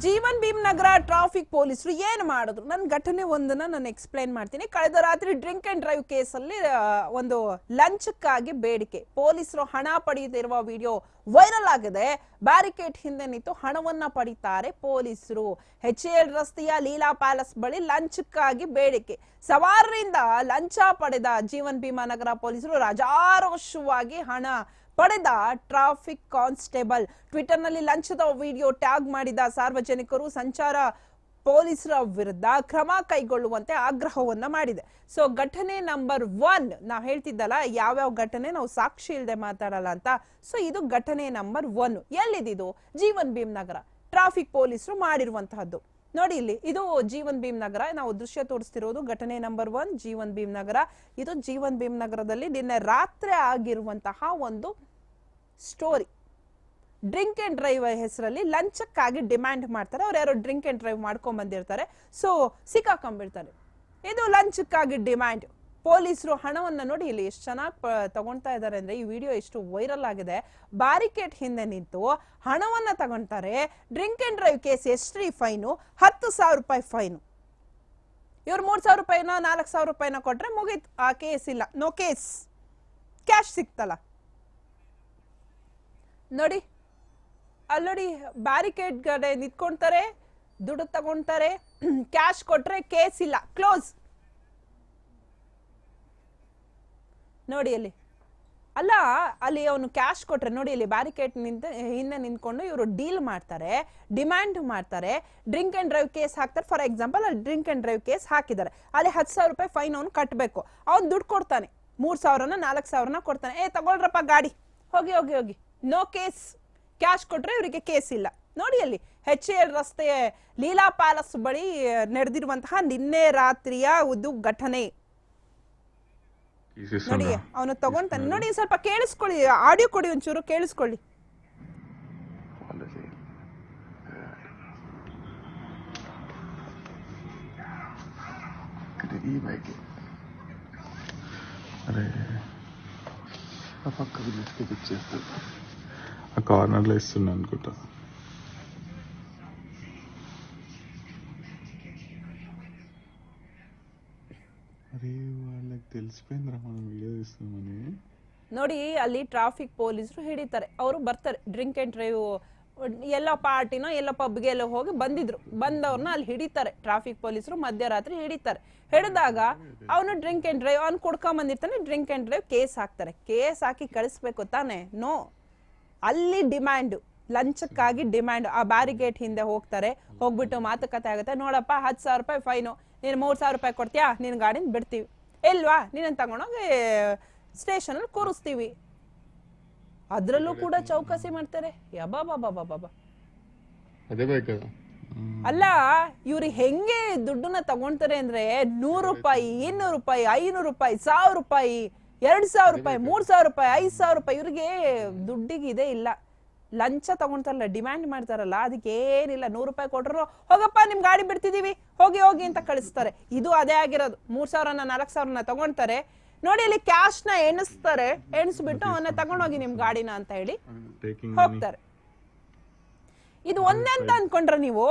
Jeevan Bhim Nagar traffic ಪೊಲೀಸರು ಏನು ಮಾಡಿದ್ರು? ನನ್ನ ಘಟನೆ ಒಂದನ್ನ ನಾನು ಎಕ್ಸ್ಪ್ಲೈನ್ ಮಾಡ್ತೀನಿ. ಕಳೆದ ರಾತ್ರಿ ಡ್ರಿಂಕ್ ಅಂಡ್ ಡ್ರೈವ್ ಕೇಸಲ್ಲಿ ಒಂದು ಲಂಚಕ್ಕಾಗಿ ಬೇಡಿಕೆ. ಪೊಲೀಸರು ಹಣ ಪಡೆಯುತ್ತಿರುವ ವಿಡಿಯೋ ವೈರಲ್ ಆಗಿದೆ. ಬ್ಯಾರಿಕೇಡ್ ಹಿಂದೆ ನಿಂತು ಹಣವನ್ನ ಪಡಿತಾರೆ ಪೊಲೀಸರು. ಎಚ್ ಎಲ್ ರಸ್ತೆಯ ಲೀಲಾ ಪ್ಯಾಲೇಸ್ ಬಳಿ ಲಂಚಕ್ಕಾಗಿ ಬೇಡಿಕೆ. ಸವಾರರಿಂದ ಲಂಚ ಪಡೆದ ಜೀವನ್ ಭೀಮಾ ನಗರ ಪೊಲೀಸರು ರಾಜಾರೋಷವಾಗಿ ಹಣ ಪಡೆದ ಟ್ರಾಫಿಕ್ ಕಾನ್ಸ್ಟೇಬಲ್ ಟ್ವಿಟರ್ನಲ್ಲಿ ಲಂಚದ ವಿಡಿಯೋ ಟ್ಯಾಗ್ ಮಾಡಿದ ಸಾರ್ವಜನಿಕರು ಸಂಚಾರ ಪೊಲೀಸರ ವಿರುದ್ಧ ಕ್ರಮ ಕೈಗೊಳ್ಳುವಂತೆ ಆಗ್ರಹವನ್ನ ಮಾಡಿದೆ. ಸೊ ಘಟನೆ ನಂಬರ್ ಒನ್ ನಾವು ಹೇಳ್ತಿದ್ದಲ್ಲ, ಯಾವ್ಯಾವ ಘಟನೆ ನಾವು ಸಾಕ್ಷಿ ಇಲ್ಲದೆ ಮಾತಾಡಲ್ಲ ಅಂತ. ಸೊ ಇದು ಘಟನೆ ನಂಬರ್ ಒನ್ ಎಲ್ಲಿದಿದು? ಜೀವನ್ ಭೀಮ್ ನಗರ ಟ್ರಾಫಿಕ್ ಪೊಲೀಸರು ಮಾಡಿರುವಂತಹದ್ದು. ನೋಡಿ ಇಲ್ಲಿ, ಇದು ಜೀವನ್ ಭೀಮ್ ನಗರ ನಾವು ದೃಶ್ಯ ತೋರಿಸ್ತಿರೋದು ಘಟನೆ ನಂಬರ್ ಒನ್ ಜೀವನ್ ಭೀಮ್ ನಗರ ಇದು ಜೀವನ್ ಭೀಮ್ ನಗರದಲ್ಲಿ ನಿನ್ನೆ ರಾತ್ರಿ ಆಗಿರುವಂತಹ ಒಂದು ಸ್ಟೋರಿ ಡ್ರಿಂಕ್ ಅಂಡ್ ಡ್ರೈವ್ ಹೆಸರಲ್ಲಿ ಲಂಚಕ್ಕಾಗಿ ಡಿಮ್ಯಾಂಡ್ ಮಾಡ್ತಾರೆ. ಅವ್ರು ಯಾರೋ ಡ್ರಿಂಕ್ ಅಂಡ್ ಡ್ರೈವ್ ಮಾಡ್ಕೊಂಡ್ ಬಂದಿರ್ತಾರೆ. ಸೊ ಸಿಕ್ಕಾಕೊಂಡ್ಬಿಡ್ತಾರೆ. ಇದು ಲಂಚಕ್ಕಾಗಿ ಡಿಮ್ಯಾಂಡ್ ಪೊಲೀಸರು ಹಣವನ್ನ ನೋಡಿ ಇಲ್ಲಿ ಎಷ್ಟು ಚೆನ್ನಾಗಿ ತಗೊಳ್ತಾ ಇದ್ದಾರೆ ಅಂದ್ರೆ ಈ ವಿಡಿಯೋ ಎಷ್ಟು ವೈರಲ್ ಆಗಿದೆ. ಬ್ಯಾರಿಕೇಡ್ ಹಿಂದೆ ನಿಂತು ಹಣವನ್ನ ತಗೊಳ್ತಾರೆ ಡ್ರಿಂಕ್ ಅಂಡ್ ಡ್ರೈವ್ ಕೇಸ್ ಎಷ್ಟ್ರಿ ಫೈನು ಹತ್ತು ಸಾವಿರ ರೂಪಾಯಿ ಫೈನು ಇವ್ರು ಮೂರು ಸಾವಿರ ರೂಪಾಯಿನ ನಾಲ್ಕು ಸಾವಿರ ರೂಪಾಯಿನ ಕೊಟ್ರೆ ಮುಗೀತು. ಆ ಕೇಸ್ ಇಲ್ಲ. ನೋ ಕೇಸ್ ಕ್ಯಾಶ್ ಸಿಕ್ತಲ್ಲ. ನೋಡಿ ಅಲ್ಲಿ ನೋಡಿ ಬ್ಯಾರಿಕೇಡ್ ಕಡೆ ನಿಂತ್ಕೊಂತಾರೆ, ದುಡ್ಡು ತಗೊಂತಾರೆ ಕ್ಯಾಶ್ ಕೊಟ್ರೆ ಕೇಸ್ ಇಲ್ಲ ಕ್ಲೋಸ್ ನೋಡಿ ಅಲ್ಲಿ, ಅಲ್ಲ, ಅಲ್ಲಿ ಅವನು ಕ್ಯಾಶ್ ಕೊಟ್ರೆ, ನೋಡಿ ಇಲ್ಲಿ ಬ್ಯಾರಿಕೇಡ್ ನಿಂತ, ಹಿಂದೆ ನಿಂತ್ಕೊಂಡು ಇವರು ಡೀಲ್ ಮಾಡ್ತಾರೆ ಡಿಮ್ಯಾಂಡ್ ಮಾಡ್ತಾರೆ ಡ್ರಿಂಕ್ ಅಂಡ್ ಡ್ರೈವ್ ಕೇಸ್ ಹಾಕ್ತಾರೆ. ಫಾರ್ ಎಕ್ಸಾಂಪಲ್ ಅಲ್ಲಿ ಡ್ರಿಂಕ್ ಅಂಡ್ ಡ್ರೈವ್ ಕೇಸ್ ಹಾಕಿದ್ದಾರೆ. ಅಲ್ಲಿ ಹತ್ತು ಸಾವಿರ ರೂಪಾಯಿ ಫೈನ್ ಅವ್ನು ಕಟ್ಟಬೇಕು ಅವ್ನು ದುಡ್ಡು ಕೊಡ್ತಾನೆ. ಮೂರು ಸಾವಿರನ, ನಾಲ್ಕು ಸಾವಿರನ ಕೊಡ್ತಾನೆ. ಏ, ತಗೊಳ್ರಪ್ಪ, ಗಾಡಿ. ಹೋಗಿ ಹೋಗಿ ಹೋಗಿ. ನೋ ಕೇಸ್ ಕ್ಯಾಶ್ ಕೊಟ್ಟರೆ ಇವರಿಗೆ ಕೇಸ್ ಇಲ್ಲ. ನೋಡಿ ಅಲ್ಲಿ ಹೆಚ್ ಎಲ್ ರಸ್ತೆಯ ಲೀಲಾ ಪ್ಯಾಲೇಸ್ ಬಳಿ ನಡೆದಿರುವಂತಹ ನಿನ್ನೆ ರಾತ್ರಿಯ ಒಂದು ಘಟನೆ ನೋಡಿ ಅವನು ತಗೊಂತಾನೆ ನೋಡಿ ಸ್ವಲ್ಪ ಕೇಳಿಸ್ಕೊಳ್ಳಿ ಆಡಿಯೋ ಕೊಡಿ ಒಂಚೂರು ಕೇಳಿಸ್ಕೊಳ್ಳಿ. ಈ ಅರೆ ఆ కార్నర్లో ఇస్తున్నా అనుకుంటా అరే వాళ్ళకి తెలిసిపోయిందిరా మనం వీడియో తీస్తున్నామని ನೋಡಿ ಅಲ್ಲಿ ಟ್ರಾಫಿಕ್ ಪೊಲೀಸರು ಹಿಡಿತಾರೆ ಅವರು ಬರ್ತಾರೆ ಡ್ರಿಂಕ್ ಅಂಡ್ ಡ್ರೈವ್ ಎಲ್ಲೋ ಪಾರ್ಟಿನೋ ಎಲ್ಲೋ ಪಬ್ಗೆ ಎಲ್ಲೋ ಹೋಗಿ ಬಂದಿದ್ರು ಬಂದವ್ರನ್ನ ಅಲ್ಲಿ ಹಿಡಿತಾರೆ ಟ್ರಾಫಿಕ್ ಪೊಲೀಸರು ಮಧ್ಯರಾತ್ರಿ ಹಿಡಿತಾರೆ ಹಿಡಿದಾಗ ಅವನು ಡ್ರಿಂಕ್ ಅಂಡ್ ಡ್ರೈವ್ ಅವ್ನು ಕುಡ್ಕೊಂಡ್ ಬಂದಿರ್ತಾನೆ ಡ್ರಿಂಕ್ ಅಂಡ್ ಡ್ರೈವ್ ಕೇಸ್ ಹಾಕ್ತಾರೆ ಕೇಸ್ ಹಾಕಿ ಕಳಿಸ್ಬೇಕು ತಾನೆ ನೋ ಅಲ್ಲಿ ಡಿಮ್ಯಾಂಡ್ ಲಂಚಕ್ಕಾಗಿ ಡಿಮ್ಯಾಂಡ್. ಆ ಬ್ಯಾರಿಗೇಟ್ ಹಿಂದೆ ಹೋಗ್ತಾರೆ. ಹೋಗ್ಬಿಟ್ಟು ಮಾತುಕತೆ ಆಗುತ್ತೆ. ನೋಡಪ್ಪ ಹತ್ತು ಸಾವಿರ ರೂಪಾಯಿ ಫೈನು. ನೀನು ಮೂರು ಸಾವಿರ ರೂಪಾಯಿ ಕೊಡ್ತೀಯಾ? ನಿನ್ನ ಗಾಡಿನ ಬಿಡ್ತೀವಿ. ಇಲ್ವಾ? ನೀನನ್ನು ತಗೊಂಡೋಗಿ ಸ್ಟೇಷನಲ್ಲಿ ಕೂರಿಸ್ತೀವಿ. ಅದರಲ್ಲೂ ಕೂಡ ಚೌಕಸಿ ಮಾಡ್ತಾರೆ. ಅಲ್ಲ ಇವ್ರು ಹೆಂಗೆ ದುಡ್ಡನ್ನ ತಗೊಂತಾರೆ ಅಂದ್ರೆ ನೂರು ರೂಪಾಯಿ ಇನ್ನೂರು ರೂಪಾಯಿ ಐನೂರು ರೂಪಾಯಿ ಸಾವಿರ ರೂಪಾಯಿ ಎರಡು ಸಾವಿರ ರೂಪಾಯಿ ಮೂರು ಸಾವಿರ ರೂಪಾಯಿ ಐದು ಸಾವಿರ ರೂಪಾಯಿ ಇವ್ರಿಗೆ ದುಡ್ಡಿಗೆ ಇದೇ ಇಲ್ಲ. ಲಂಚ ತಗೊಂತಾರಲ್ಲ ಡಿಮ್ಯಾಂಡ್ ಮಾಡ್ತಾರಲ್ಲ ಅದಕ್ಕೆ ಏನಿಲ್ಲ ನೂರು ರೂಪಾಯಿ ಕೊಟ್ರು ಹೋಗಪ್ಪ ನಿಮ್ ಗಾಡಿ ಬಿಡ್ತಿದೀವಿ ಹೋಗಿ ಹೋಗಿ ಅಂತ ಕಳಿಸ್ತಾರೆ. ಇದು ಅದೇ ಆಗಿರೋದು. ಮೂರ್ ಸಾವಿರನ ನಾಲ್ಕ್ ಸಾವಿರನ ತಗೊಂತಾರೆ. ನೋಡಿ ಇಲ್ಲಿ ಕ್ಯಾಶ್ನ ಎಣಿಸ್ತಾರೆ ಎಣಿಸ್ಬಿಟ್ಟು ಅವನ್ನ ತಗೊಂಡೋಗಿ ನಿಮ್ ಗಾಡಿನ ಅಂತ ಹೇಳಿ ಹೋಗ್ತಾರೆ. ಇದು ಒಂದೇ ಅಂತ ಅನ್ಕೊಂಡ್ರ ನೀವು